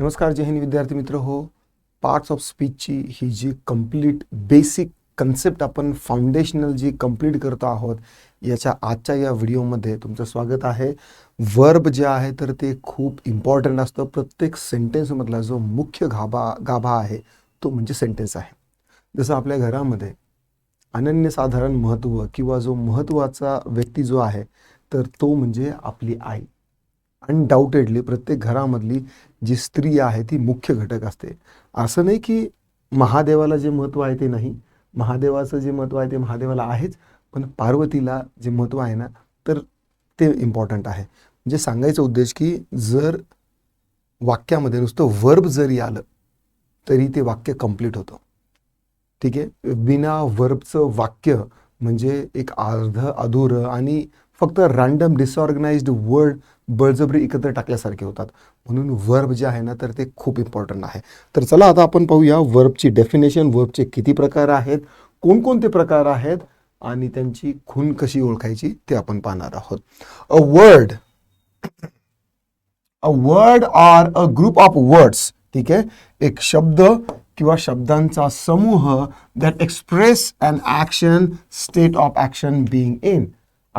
नमस्कार जय हिंद विद्यार्थी मित्र. हो पार्ट्स ऑफ स्पीचची ही जी कंप्लीट बेसिक कन्सेप्ट आपण फाउंडेशनल जी कंप्लीट करतो आहोत याच्या आजच्या या व्हिडिओमध्ये तुमचं स्वागत आहे. वर्ब जे आहे तर ते खूप इम्पॉर्टंट असतं. प्रत्येक सेंटेन्समधला जो मुख्य गाभा गाभा आहे तो म्हणजे सेंटेन्स आहे. जसं आपल्या घरामध्ये अनन्यसाधारण महत्त्व किंवा जो महत्त्वाचा व्यक्ती जो आहे तर तो म्हणजे आपली आई. अनडाऊटेडली प्रत्येक घरामधली जी स्त्री आहे ती मुख्य घटक असते. असं नाही की महादेवाला जे महत्त्व आहे ते नाही. महादेवाचं जे महत्त्व आहे ते महादेवाला आहेच पण पार्वतीला जे महत्त्व आहे ना तर ते इम्पॉर्टंट आहे. म्हणजे सांगायचा उद्देश की जर वाक्यामध्ये नुसतं वर्ब जरी आलं तरी ते वाक्य कंप्लीट होतं. ठीक आहे? बिना वर्बचं वाक्य म्हणजे एक अर्ध अधुरं आणि फक्त रँडम डिसऑर्गनाइज्ड वर्ड बळजबरी एकत्र टाकल्यासारखे होतात. म्हणून वर्ब जे आहे ना तर ते खूप इम्पॉर्टंट आहे. तर चला आता आपण पाहूया वर्बची डेफिनेशन वर्बचे किती प्रकार आहेत कोणकोणते प्रकार आहेत आणि त्यांची खून कशी ओळखायची ते आपण पाहणार आहोत. A word a word are a group of words ठीक आहे? एक शब्द किंवा शब्दांचा समूह that express and action state of action being in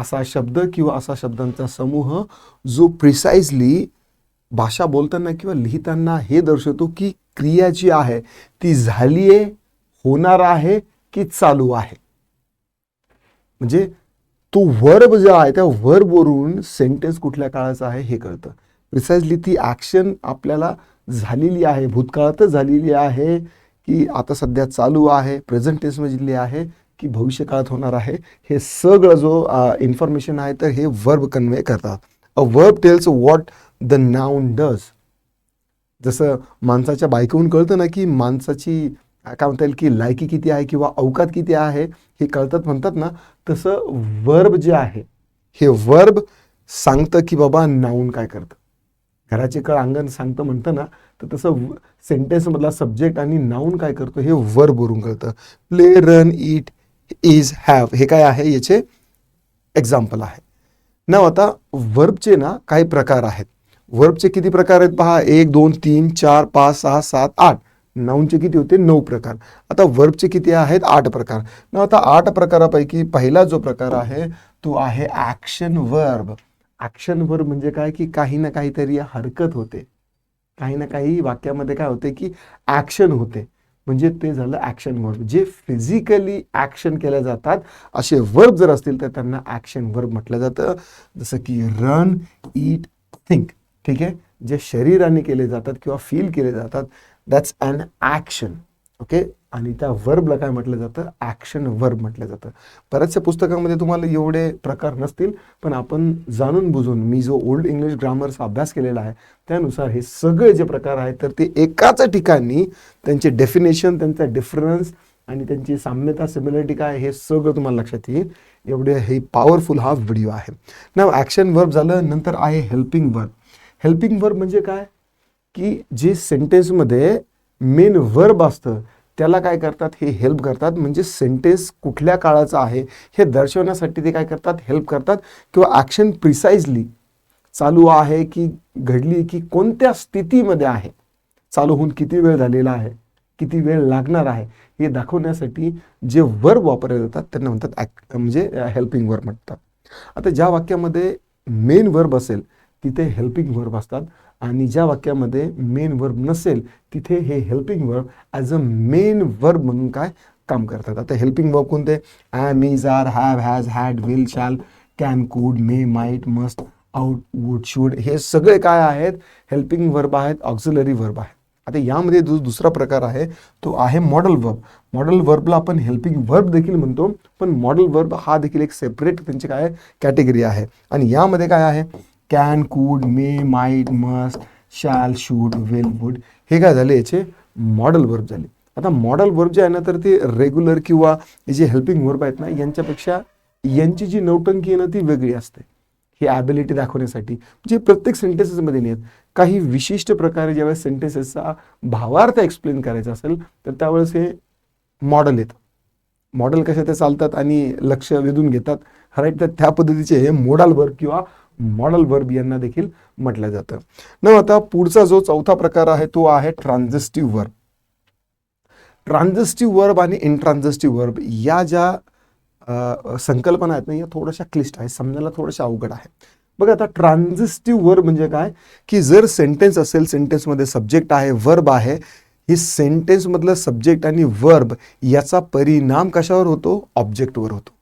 असा शब्द किंवा असा शब्दांचा समूह जो प्रिसाइजली भाषा बोलताना किंवा लिहिताना हे दर्शवतो की क्रिया जी आहे ती झाली आहे होणार आहे की चालू आहे? म्हणजे तो वर्ब जो आहे त्या वर्बवरून सेंटेन्स कुठल्या काळाचा आहे हे कळतं. प्रिसाइजली ती ॲक्शन आपल्याला झालेली आहे भूतकाळातच झालेली आहे की आता सध्या चालू आहे प्रेझेंट टेन्समधली आहे की भविष्यकाळात होणार आहे हे सगळं जो इन्फॉर्मेशन आहे तर हे वर्ब कन्वे करतात. A verb tells what the noun does जसं माणसाच्या बायकोहून कळतं ना की माणसाची काय म्हणता येईल की लायकी किती आहे किंवा अवकात किती आहे हे कळतात म्हणतात ना तसं वर्ब जे आहे हे वर्ब सांगतं की बाबा नाऊन काय करतं. घराचे कळ अंगण सांगतं म्हणतं ना तर तसं सेंटेन्समधला सब्जेक्ट आणि नाऊन काय करतो हे वर्बवरून कळतं. Play run it is have हे काय आहे? याचे एक्झाम्पल आहे. नाव आता वर्बचे ना काही प्रकार आहेत. वर्बचे किती प्रकार आहेत पहा? एक दोन तीन चार पाच सहा सात आठ. नाऊनचे किती होते? नऊ प्रकार. आता वर्बचे किती आहेत? आठ प्रकार. न आता आठ प्रकारापैकी पहिला जो प्रकार आहे तो आहे ॲक्शन वर्ब ॲक्शन वर्ब म्हणजे काय? की काही ना काहीतरी हरकत होते. काही ना काही वाक्यामध्ये काय होते? की ॲक्शन होते. म्हणजे ते झालं ॲक्शन वर्ब जे फिजिकली ॲक्शन केल्या जातात असे वर्ब जर असतील तर त्यांना ॲक्शन वर्ब म्हटलं जातं. जसं की रन ईट थिंक ठीक आहे? जे शरीराने केले जातात किंवा फील केले जातात दॅट्स अन ॲक्शन ओके आणि त्या वर्बला काय म्हटलं जातं? ॲक्शन वर्ब म्हटलं जातं. बऱ्याचशा पुस्तकामध्ये तुम्हाला एवढे प्रकार नसतील पण आपण जाणून बुजून मी जो ओल्ड इंग्लिश ग्रामरचा अभ्यास केलेला आहे त्यानुसार हे सगळे जे प्रकार आहेत तर ते एकाच ठिकाणी त्यांचे डेफिनेशन त्यांचा डिफरन्स आणि त्यांची साम्यता सिमिलरिटी काय हे सगळं तुम्हाला लक्षात येईल. एवढे हे पॉवरफुल हा व्हिडिओ आहे. ना ॲक्शन वर्ब झालं नंतर आहे हेल्पिंग वर्ब हेल्पिंग वर्ब म्हणजे काय? की जे सेंटेन्समध्ये मेन वर्ब असतं त्याला काय करतात? हे हेल्प करतात. म्हणजे सेंटेन्स कुठल्या काळाचं आहे? हे दर्शवण्यासाठी ते काय करतात? हेल्प करतात. किंवा ॲक्शन प्रिसाइजली चालू आहे की घडली की कोणत्या स्थितीमध्ये आहे? चालू होऊन किती वेळ झालेला आहे? किती वेळ लागणार आहे? हे दाखवण्यासाठी जे वर्ब वापरले जातात त्यांना म्हणतात ॲक म्हणजे हेल्पिंग वर्ब म्हणतात. आता ज्या वाक्यामध्ये मेन वर्ब असेल तिथे हेल्पिंग वर्ब असतात. आणि ज्या वाक्यामध्ये मेन वर्ब नसेल तिथे हे helping verb as a main verb म्हणून काय काम करतात. आता हेल्पिंग वर्ब कोणते? Am is are have has had will shall can could may might must ought would should हे सगळे काय आहेत? हेल्पिंग वर्ब आहेत ऑक्झिलरी वर्ब आहेत. आता यामध्ये जो दुसरा प्रकार आहे तो आहे मॉडल वर्ब मॉडल वर्बला आपण हेल्पिंग वर्ब देखील म्हणतो पण मॉडल वर्ब हा देखील एक सेपरेट त्यांची काय कॅटेगरी आहे. आणि यामध्ये काय आहे? Can could may might must shall should will would हे काय झाले? याचे मॉडल वर्ब झाले. आता मॉडल वर्ब जे आहे ना तर ते रेग्युलर किंवा जे हेल्पिंग वर्ब आहेत ना यांच्यापेक्षा यांची जी नौटंकी आहे ना ती वेगळी असते. ही ॲबिलिटी दाखवण्यासाठी. म्हणजे प्रत्येक सेंटेन्सेसमध्ये नाही आहेत काही विशिष्ट प्रकारे ज्यावेळेस सेंटेन्सेसचा भावार्थ एक्सप्लेन करायचा असेल तर त्यावेळेस हे मॉडल येतं. मॉडल कशा ते चालतात आणि लक्ष वेधून घेतात. राईट तर त्या पद्धतीचे हे मोडाल वर्ब किंवा मॉडल वर्ब यांना देखील म्हटलं जातं. न आता पुढचा जो चौथा प्रकार आहे तो आहे ट्रान्झिस्टिव्ह वर्ब ट्रान्झिस्टिव्ह वर्ब आणि इनट्रान्झिस्टिव्ह वर्ब या ज्या संकल्पना आहेत ना या थोड्याशा क्लिष्ट आहे समजायला थोडंशा अवघड आहे बघा आता ट्रान्झिस्टिव्ह वर्ब म्हणजे काय? की जर सेंटेन्स असेल सेंटेन्समध्ये सब्जेक्ट आहे वर्ब आहे ही सेंटेन्समधलं सब्जेक्ट आणि वर्ब याचा परिणाम कशावर होतो? ऑब्जेक्टवर होतो.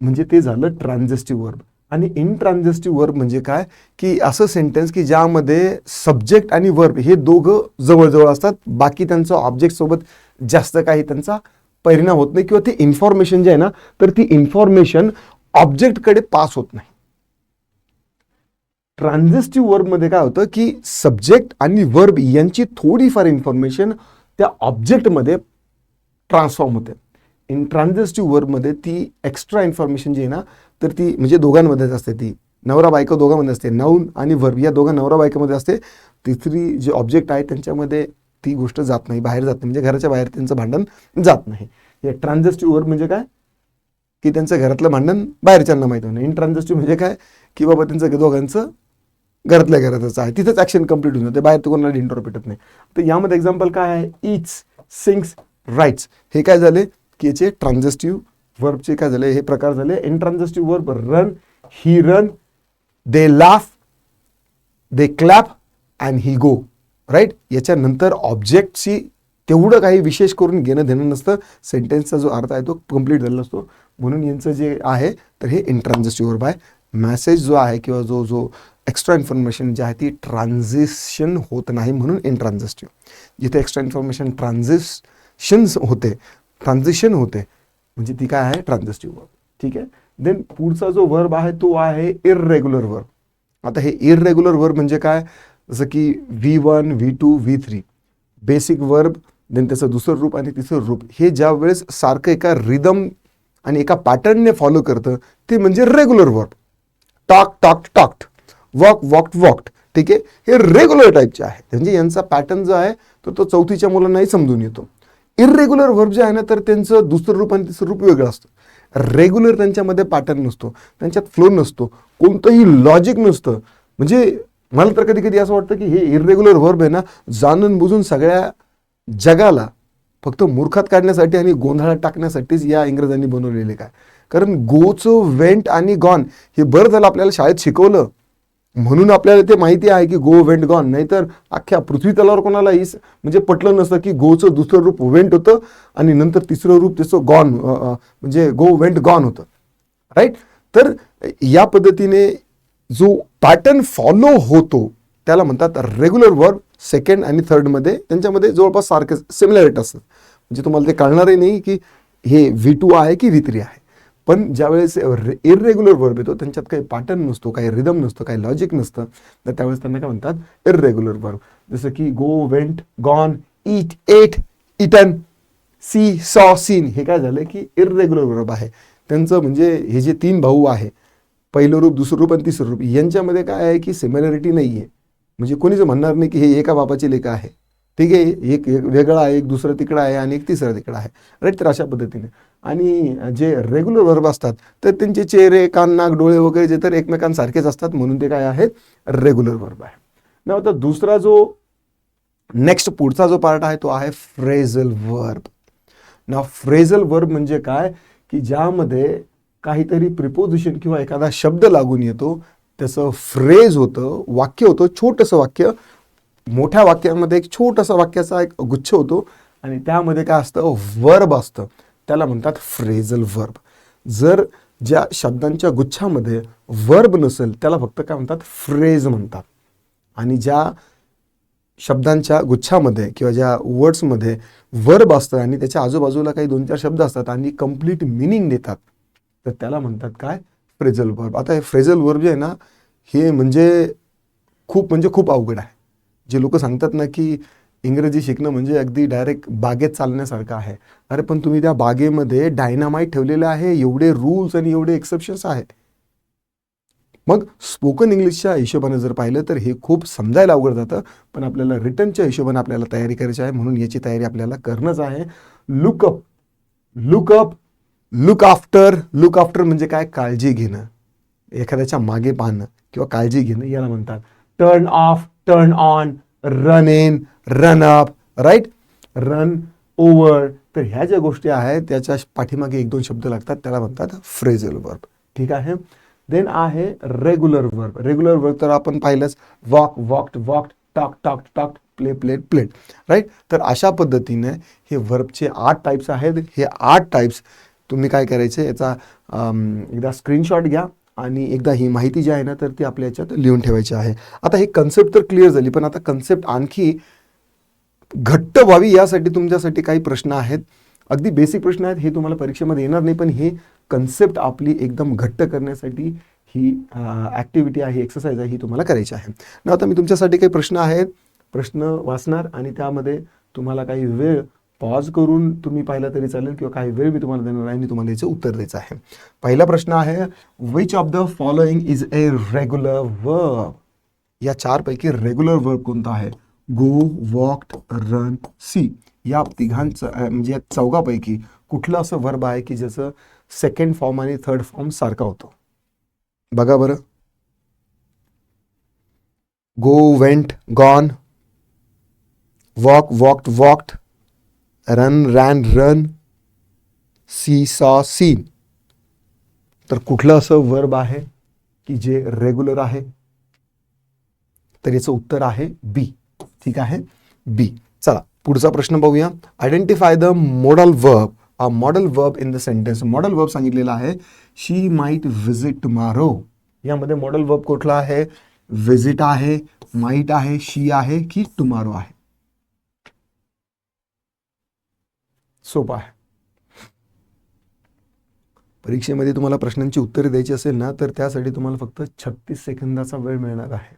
म्हणजे ते झालं ट्रान्झिस्टिव्ह वर्ब आणि इनट्रान्झिस्टिव्ह वर्ब म्हणजे काय? की असं सेंटेन्स की ज्यामध्ये सब्जेक्ट आणि वर्ब हे दोघं जवळजवळ असतात. बाकी त्यांचं ऑब्जेक्ट सोबत जास्त काही त्यांचा परिणाम होत नाही किंवा ती इन्फॉर्मेशन जी आहे ना तर ती इन्फॉर्मेशन ऑब्जेक्टकडे पास होत नाही. ट्रान्झिस्टिव्ह वर्बमध्ये काय होतं की सब्जेक्ट आणि वर्ब यांची थोडीफार इन्फॉर्मेशन त्या ऑब्जेक्टमध्ये ट्रान्सफॉर्म होते. इन ट्रान्झिस्टिव्ह वर्बमध्ये ती एक्स्ट्रा इन्फॉर्मेशन जी आहे ना तर ती म्हणजे दोघांमध्येच असते ती. नवरा बायको दोघांमध्ये असते. नाऊन आणि वर्ब या दोघा नवरा बायकोमध्ये असते. तिसरी जे ऑब्जेक्ट आहे त्यांच्यामध्ये ती गोष्ट जात नाही बाहेर जात नाही. म्हणजे घराच्या बाहेर त्यांचं भांडण जात नाही. हे ट्रान्झिस्टिव्ह वर्ब म्हणजे काय? की त्यांचं घरातलं भांडण बाहेरच्यांना माहीत होणं. इन ट्रान्झिस्टिव्ह म्हणजे काय? की बाबा त्यांचं दोघांचं घरातल्या घरातच आहे. तिथंच ॲक्शन कंप्लीट होऊन जाते. बाहेर तर कोणाला डिंटोर भेटत नाही. तर यामध्ये एक्झाम्पल काय आहे? इट्स सिंग्स राईट्स हे काय झाले? की याचे वर्बचे काय झाले? हे प्रकार झाले. Intransitive verb run he run they laugh they clap and he go right याच्यानंतर ऑब्जेक्टची तेवढं काही विशेष करून घेणं देणं नसतं. सेंटेन्सचा जो अर्थ आहे तो कंप्लीट झालेला असतो. म्हणून यांचं जे आहे तर हे इंट्रान्झिस्टिव्ह वर्ब आहे. मॅसेज जो आहे किंवा जो जो एक्स्ट्रा इन्फॉर्मेशन जी आहे ती ट्रान्झिशन होत नाही म्हणून इनट्रान्झेस्टिव्ह जिथे एक्स्ट्रा इन्फॉर्मेशन ट्रान्झिशन्स होते ट्रान्झिशन होते. म्हणजे ती काय आहे? ट्रान्झिस्टिव्ह वर्ब ठीक आहे? देन पुढचा जो वर्ब आहे तो आहे इरेग्युलर वर्ब आता हे इरेग्युलर वर्ब म्हणजे काय? जसं की V one V two V three basic verb then त्याचं दुसरं रूप आणि तिसरं रूप. हे ज्या वेळेस सारखं एका रिदम आणि एका पॅटर्नने फॉलो करतं ते म्हणजे regular verb talk talk talked walk walked walked ठीक आहे? हे रेग्युलर टाईपचे आहे. म्हणजे यांचा पॅटर्न जो आहे तर तो चौथीच्या मुलांनाही समजून येतो. इरेग्युलर वर्ब जे आहे ना तर त्यांचं दुसरं रूप आणि तिसरं रूप वेगळं असतं. रेग्युलर त्यांच्यामध्ये पॅटर्न नसतो. त्यांच्यात फ्लो नसतो. कोणतंही लॉजिक नसतं. म्हणजे मला तर कधी कधी असं वाटतं की हे इरेग्युलर वर्ब आहे ना जाणून बुजून सगळ्या जगाला फक्त मूर्खात काढण्यासाठी आणि गोंधळात टाकण्यासाठीच या इंग्रजांनी बनवलेले काय. कारण गोचं वेंट आणि गॉन हे बरं झालं आपल्याला शाळेत शिकवलं. म्हणून आपल्याला ते माहिती आहे की गो वेंट गॉन नाहीतर अख्ख्या पृथ्वी तलावर कोणालाही म्हणजे पटलं नसतं की गोचं दुसरं रूप वेंट होतं आणि नंतर तिसरं रूप त्याचं गॉन म्हणजे गो वेंट गॉन होतं. राईट तर या पद्धतीने जो पॅटर्न फॉलो होतो त्याला म्हणतात रेग्युलर वर्ब सेकंड आणि थर्डमध्ये त्यांच्यामध्ये जवळपास सारखे सिमिलॅरिटी असतात म्हणजे तुम्हाला ते कळणारही नाही की हे व्ही टू आहे की व्ही थ्री आहे. पण ज्यावेळेस इरेग्युलर वर्ब येतो त्यांच्यात काही पॅटर्न नसतो काही रिदम नसतं काही लॉजिक नसतं तर त्यावेळेस त्यांना काय म्हणतात? इरेग्युलर वर्ब जसं की go went gone eat ate eaten see saw seen हे काय झालं की इरेग्युलर वर्ब आहे. त्यांचं म्हणजे हे जे तीन भाऊ आहे पहिलं रूप दुसरं रूप आणि तिसरं रूप यांच्यामध्ये काय आहे की सिमिलॅरिटी नाही आहे म्हणजे कोणीच म्हणणार नाही की हे एका बापाचे लेखा आहे. ठीक आहे एक एक वेगळा आहे एक दुसरं तिकडं आहे आणि एक तिसरं तिकडं आहे. राईट तर अशा पद्धतीने. आणि जे रेग्युलर वर्ब असतात तर त्यांचे चेहरे कान नाक डोळे वगैरे जे तर एकमेकांसारखेच असतात म्हणून ते काय आहेत? रेग्युलर वर्ब आहे. ना आता दुसरा जो नेक्स्ट पुढचा जो पार्ट आहे तो आहे फ्रेझल वर्ब ना फ्रेझल वर्ब म्हणजे काय? की ज्यामध्ये काहीतरी प्रिपोजिशन किंवा एखादा शब्द लागून येतो त्याचं फ्रेज होतं वाक्य होतं छोटंसं वाक्य मोठ्या वाक्यामध्ये एक छोटंसं वाक्याचा एक गुच्छ होतो आणि त्यामध्ये काय असतं? वर्ब असतं. त्याला म्हणतात फ्रेझल वर्ब जर ज्या शब्दांच्या गुच्छामध्ये वर्ब नसेल त्याला फक्त काय म्हणतात? फ्रेज म्हणतात. आणि ज्या शब्दांच्या गुच्छामध्ये किंवा ज्या वर्ड्समध्ये वर्ब असतं आणि त्याच्या आजूबाजूला काही दोन चार शब्द असतात आणि कंप्लीट मिनिंग देतात तर त्याला म्हणतात काय? फ्रेझल वर्ब आता हे फ्रेझल वर्ब जे आहे ना हे म्हणजे खूप म्हणजे खूप अवघड आहे. जे लोक सांगतात ना की इंग्रजी शिकणं म्हणजे अगदी डायरेक्ट बागेत चालण्यासारखं आहे. अरे पण तुम्ही त्या बागेमध्ये डायनामाईट ठेवलेलं आहे एवढे रूल्स आणि एवढे एक्सेप्शन्स आहेत. मग स्पोकन इंग्लिशच्या हिशोबाने जर पाहिलं तर हे खूप समजायला अवघड जातं पण आपल्याला रिटर्नच्या हिशोबाने आपल्याला तयारी करायची आहे म्हणून याची तयारी आपल्याला करणंच आहे. Look up look up look after look after म्हणजे काय? काळजी घेणं. एखाद्याच्या मागे पाहणं किंवा काळजी घेणं याला म्हणतात. Turn off turn on run in run up right run over तर ह्या ज्या गोष्टी आहेत त्याच्या पाठीमागे एक दोन शब्द लागतात त्याला म्हणतात फ्रेझल वर्ब ठीक आहे? देन आहे रेग्युलर वर्ब रेग्युलर वर्ब तर आपण पाहिलंच. Walk walked walked talk talk talk play played played right तर अशा पद्धतीने हे वर्बचे आठ टाईप्स आहेत. हे आठ टाईप्स तुम्ही काय करायचे? याचा एकदा स्क्रीनशॉट घ्या. आणि एकदा ही माहिती जी आहे ना तर ती आपल्या याच्यात लिहून ठेवायची आहे. आता ही कन्सेप्ट तर क्लिअर झाली पण आता कन्सेप्ट आणखी घट्ट व्हावी यासाठी तुमच्यासाठी काही प्रश्न आहेत. अगदी बेसिक प्रश्न आहेत हे तुम्हाला परीक्षेमध्ये येणार नाही पण हे कन्सेप्ट आपली एकदम घट्ट करण्यासाठी ही ॲक्टिव्हिटी आहे एक्सरसाइज आहे ही तुम्हाला करायची आहे. ना आता मी तुमच्यासाठी काही प्रश्न आहेत. प्रश्न वाचणार आणि त्यामध्ये तुम्हाला काही वेळ पॉज करून तुम्ही पाहिलं तरी चालेल किंवा काही वेळ मी तुम्हाला देणार आहे आणि तुम्हाला याचं उत्तर द्यायचं आहे. पहिला प्रश्न आहे which of the following is a regular verb या चारपैकी रेग्युलर वर्ब कोणता आहे? गो वॉक्ड रन सी या तिघांचं म्हणजे या चौघापैकी कुठलं असं वर्ब आहे की ज्याचं सेकंड फॉर्म आणि थर्ड फॉर्म सारखा होतो? बघा बरं. Go went gone walk walked walked run ran run see saw seen. तर कुठलं असं वर्ब आहे की जे रेग्युलर आहे? तर याचं उत्तर आहे बी ठीक आहे? बी चला पुढचा प्रश्न बघूया identify the model verb a model verb in the sentence model verb सांगितलेला आहे शी माईट व्हिजिट टुमारो यामध्ये मॉडल वर्ब कुठला आहे? व्हिजिट आहे माईट आहे शी आहे की टुमारो आहे? सोपा आहे. परीक्षेमध्ये तुम्हाला प्रश्नांची उत्तरे द्यायची असेल ना तर त्यासाठी तुम्हाला फक्त छत्तीस सेकंदाचा वेळ मिळणार आहे.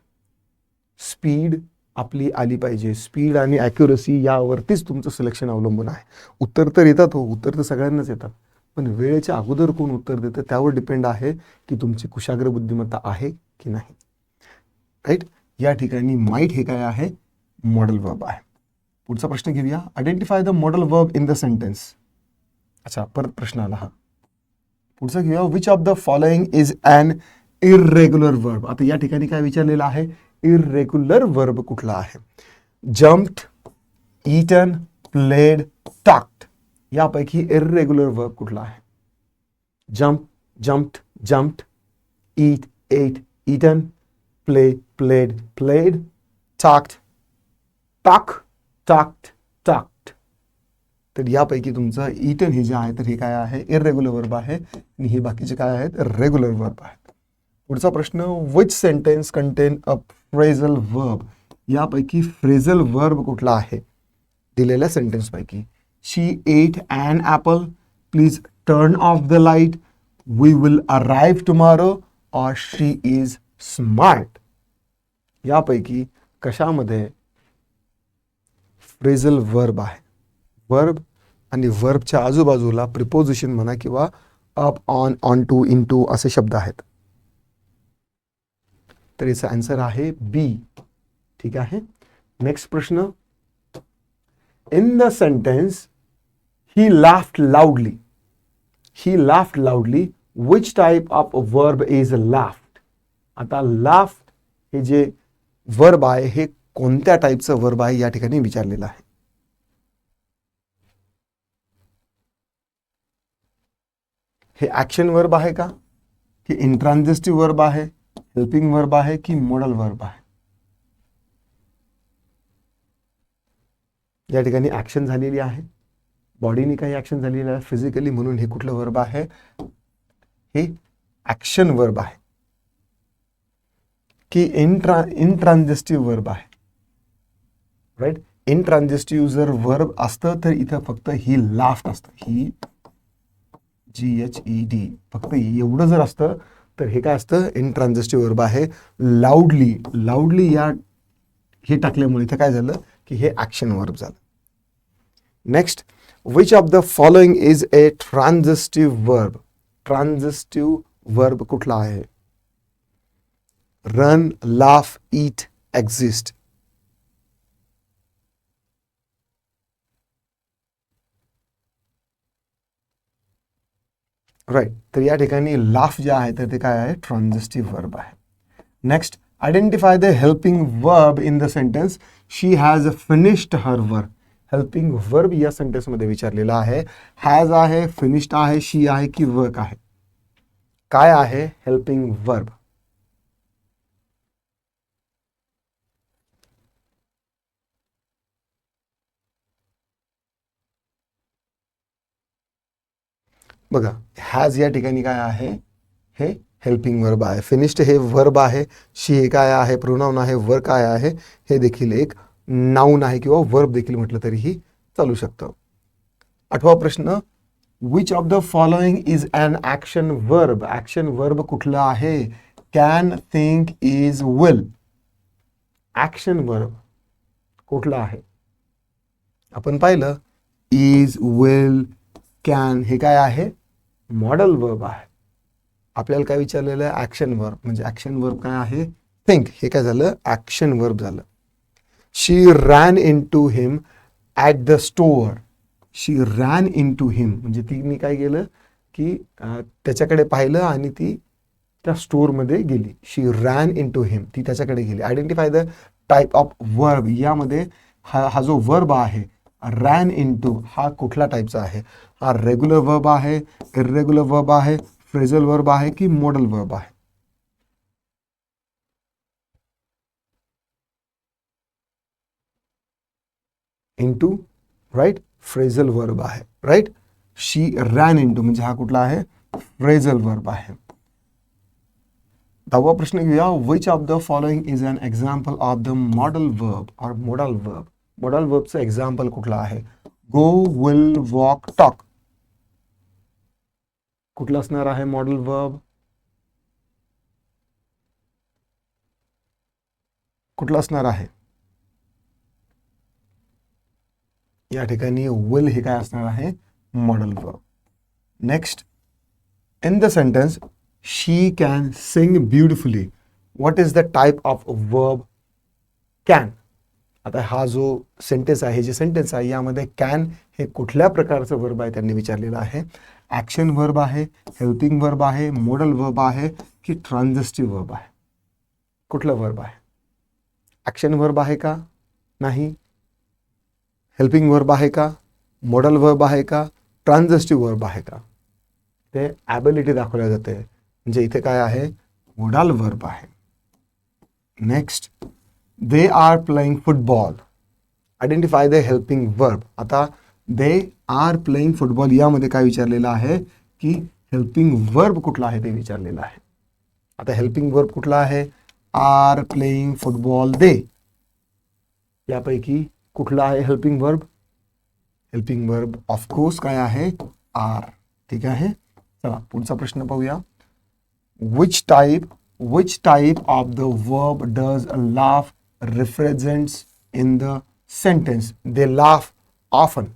स्पीड आपली आली पाहिजे. स्पीड आणि ॲक्युरसी यावरतीच तुमचं सिलेक्शन अवलंबून आहे. उत्तर तर येतात हो उत्तर तर सगळ्यांनाच येतात. पण वेळेच्या अगोदर कोण उत्तर देतं त्यावर डिपेंड आहे की तुमची कुशाग्र बुद्धिमत्ता आहे की नाही. राईट या ठिकाणी माईट हे काय आहे? मॉडेल वर्ब आहे. पुढचा प्रश्न घेऊया. Identify the model verb in the sentence अच्छा. परत प्रश्न आला हा. पुढचा घेऊया. Which of the following is an irregular verb आता या ठिकाणी काय विचारलेलं आहे? इरेग्युलर वर्ब कुठला आहे? जम्प्ड इटन प्लेड टाक्ड यापैकी इरेग्युलर वर्ब कुठला आहे? Jump jumped jumped eat ate eaten play played played talked talk talked talked तर यापैकी तुमचं इटन हे जे आहे तर हे काय आहे? इरेग्युलर वर्ब आहे. आणि हे बाकीचे काय आहेत? रेग्युलर वर्ब आहेत. पुढचा प्रश्न which sentence contain a phrasal verb यापैकी फ्रेझल वर्ब कुठला आहे? दिलेल्या सेंटेन्सपैकी she ate and apple please turn off the light we will arrive tomorrow or she is smart यापैकी कशामध्ये फ्रेझल वर्ब आहे. वर्ब आणि वर्बच्या आजूबाजूला प्रिपोजिशन म्हणा किंवा up on on to in to असे शब्द आहेत. तर याचा आन्सर आहे बी ठीक आहे? नेक्स्ट प्रश्न. In the sentence he laughed loudly he laughed loudly which type of verb is laughed आता लाफ्ट हे जे वर्ब आहे हे कोणत्या टाईपचं वर्ब आहे या ठिकाणी विचारलेलं आहे? हे ॲक्शन वर्ब आहे का? की इंट्रान्झिस्टिव्ह वर्ब आहे हेल्पिंग वर्ब आहे की मॉडल वर्ब आहे? या ठिकाणी ॲक्शन झालेली आहे. बॉडीने काही ॲक्शन झालेली आहे. फिजिकली म्हणून हे कुठलं वर्ब आहे? हे ॲक्शन वर्ब आहे. की इंट्रा इंट्रान्झिस्टिव्ह वर्ब आहे. राईट इनट्रान्झिस्टिव्ह जर वर्ब असतं तर इथं फक्त ही लाफ्ट असतं. ही जी एच ई डी फक्त एवढं जर असतं तर हे काय असतं? इनट्रान्झिस्टिव्ह वर्ब आहे. लाऊडली लाऊडली या हे टाकल्यामुळे इथं काय झालं? की हे ॲक्शन वर्ब झालं. Next which of the following is a transitive verb transitive verb कुठला आहे? Run laugh eat exist right तर या ठिकाणी लाफ जे आहे तर ते काय आहे? ट्रान्झिस्टिव्ह वर्ब आहे. Next identify the helping verb in the sentence she has finished her work helping verb या सेंटेन्समध्ये विचारलेला आहे. हॅज आहे फिनिश्ड आहे शी आहे की वर्क आहे? काय आहे? हेल्पिंग वर्ब बघा हॅज या ठिकाणी काय आहे? हे हेल्पिंग वर्ब आहे. फिनिश्ड हे वर्ब आहे. शी हे काय आहे? प्रोनाऊन आहे. वर काय आहे? हे देखील एक नाऊन आहे किंवा वर्ब देखील म्हटलं तरीही चालू शकतं. आठवा प्रश्न which of the following is an action verb action verb कुठलं आहे? Can think is will action verb कुठलं आहे? आपण पाहिलं इज विल कॅन हे काय आहे? मॉडल वर्ब आहे. आपल्याला काय विचारलेलं आहे? ॲक्शन वर्ब म्हणजे ॲक्शन वर्ब काय आहे? थिंक हे काय झालं? ॲक्शन वर्ब झालं. She ran into him at the store she ran into him म्हणजे तिने काय केलं? की त्याच्याकडे पाहिलं आणि ती त्या स्टोअरमध्ये गेली. She ran into him ती त्याच्याकडे गेली. Identify the type of verb यामध्ये हा हा जो वर्ब आहे रॅन इन टू हा कुठल्या टाईपचा आहे? हा रेग्युलर वर्ब आहे इरेग्युलर वर्ब आहे फ्रेझल वर्ब आहे की मॉडल वर्ब आहे? इंटू राईट फ्रेझल वर्ब आहे राईट शी रॅन इंटू म्हणजे हा कुठला आहे? फ्रेझल वर्ब आहे. दहावा प्रश्न घेऊया. Which of the following is an example of the model verb और मॉडल वर्ब मॉडल वर्बचं एक्झाम्पल कुठलं आहे गो विल वॉक टॉक। कुठलं असणार आहे मॉडल वर्ब कुठलं असणार आहे या ठिकाणी विल हे काय असणार आहे? Model verb next in the sentence she can sing beautifully what is the type of verb can आता हा जो सेंटेन्स आहे जे सेंटेन्स आहे यामध्ये कॅन हे कुठल्या प्रकारचं वर्ब आहे त्यांनी विचारलेलं आहे? ॲक्शन वर्ब आहे हेल्पिंग वर्ब आहे मॉडल वर्ब आहे की ट्रान्झिस्टिव्ह वर्ब आहे? कुठलं वर्ब आहे? ॲक्शन वर्ब आहे का? नाही. हेल्पिंग वर्ब आहे का? मॉडल वर्ब आहे का? ट्रान्झिस्टिव्ह वर्ब आहे का? ते ॲबिलिटी दाखवल्या जाते. म्हणजे इथे काय आहे? मोडाल वर्ब आहे. Next they are playing football identify the helping verb आता दे आर प्लेइंग फुटबॉल यामध्ये काय विचारलेलं आहे की हेल्पिंग वर्ब कुठला आहे ते विचारलेलं आहे. आता हेल्पिंग वर्ब कुठला आहे? आर प्लेईंग फुटबॉल दे यापैकी कुठला आहे helping verb helping verb of course काय आहे? आर ठीक आहे? चला, पुढचा प्रश्न पाहूया. Which type which type of the verb does laugh represents in the sentence. They laugh often.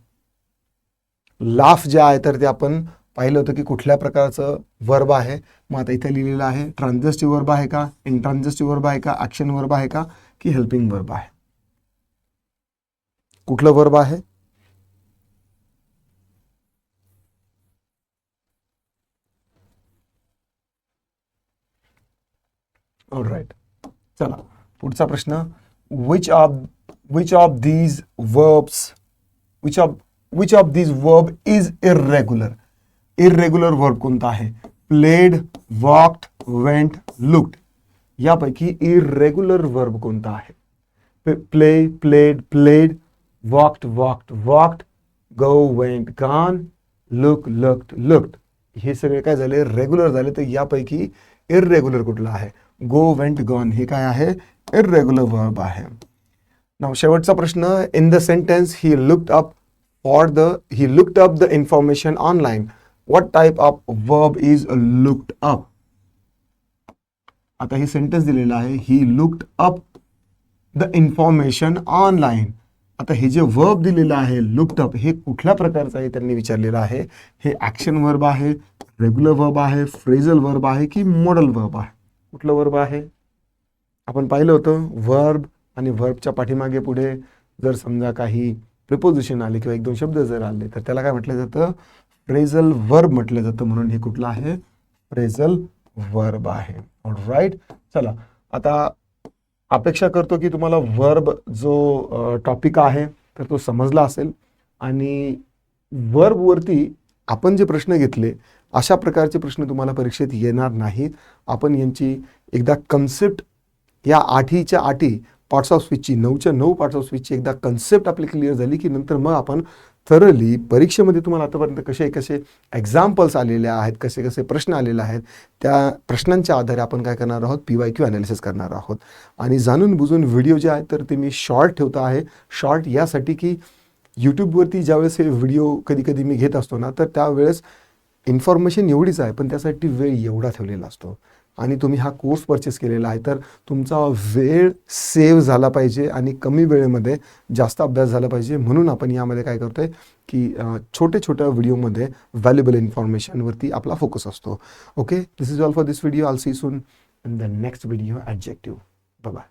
Laugh जे आहे तर ते आपण पाहिलं होतं की कुठल्या प्रकारचं वर्ब आहे. मग आता इथे लिहिलेलं आहे ट्रान्झस्टिव्ह वर्ब आहे का इंट्रान्झस्टिव्ह वर्ब आहे का ॲक्शन वर्ब आहे का की हेल्पिंग वर्ब आहे. कुठलं वर्ब आहे? राईट चला. पुढचा प्रश्न which of which of these verbs which of which of these verb is irregular irregular verb कोणता आहे? प्लेड वॉक्ड वेंट लुक्ड यापैकी इरेग्युलर वर्ब कोणता आहे? Play played played walked walked walked go went gone look looked looked हे सगळे काय झाले? Regular झाले. तर यापैकी इरेग्युलर कुठलं आहे? गो वेंट गॉन हे काय आहे? इरेग्युलर वर्ब आहे. नाव शेवटचा प्रश्न in the sentence he looked up for the he looked up the information online what type of verb is looked up आता हे सेंटेन्स दिलेलं आहे he looked up the information online आता हे जे वर्ब दिलेलं आहे लुक्ड अप हे कुठल्या प्रकारचं आहे त्यांनी विचारलेलं आहे? हे ॲक्शन वर्ब आहे रेग्युलर वर्ब आहे फ्रेझल वर्ब आहे की मॉडल वर्ब आहे? कुठलं वर्ब आहे? आपण पाहिलं होतं वर्ब आणि वर्बच्या पाठीमागे पुढे जर समजा काही प्रिपोजिशन आले किंवा एक दोन शब्द जर आले तर त्याला काय म्हटलं जातं? फ्रेझल वर्ब म्हटलं जातं. म्हणून हे कुठलं आहे? फ्रेझल वर्ब आहे. राईट चला आता अपेक्षा करतो की तुम्हाला वर्ब जो टॉपिक आहे तर तो समजला असेल. आणि वर्बवरती आपण जे प्रश्न घेतले अशा प्रकारचे प्रश्न तुम्हाला परीक्षेत येणार नाहीत. आपण यांची एकदा कन्सेप्ट या आठीच्या आठी पार्ट्स ऑफ स्पीचची नऊच्या नऊ पार्ट्स ऑफ स्पीचची एकदा कन्सेप्ट आपली क्लिअर झाली की नंतर मग आपण थरली परीक्षेमध्ये तुम्हाला आतापर्यंत कसे कसे एक्झाम्पल्स आलेले आहेत कसे कसे प्रश्न आलेले आहेत त्या प्रश्नांच्या आधारे आपण काय करणार आहोत? पी वाय क्यू अनालिसिस करणार आहोत. आणि जाणून बुजून व्हिडिओ जे आहेत तर ते मी शॉर्ट ठेवतो आहे. शॉर्ट यासाठी की यूट्यूबवरती ज्यावेळेस हे व्हिडिओ कधी कधी मी घेत असतो ना तर त्यावेळेस इन्फॉर्मेशन एवढीच आहे पण त्यासाठी वेळ एवढा ठेवलेला असतो. आणि तुम्ही हा कोर्स परचेस केलेला आहे तर तुमचा वेळ सेव्ह झाला पाहिजे आणि कमी वेळेमध्ये जास्त अभ्यास झाला पाहिजे. म्हणून आपण यामध्ये काय करतोय की अं, छोट्या छोट्या व्हिडिओमध्ये व्हॅल्युबल इन्फॉर्मेशनवरती आपला फोकस असतो. Okay this is all for this video all see soon in the next video objective bye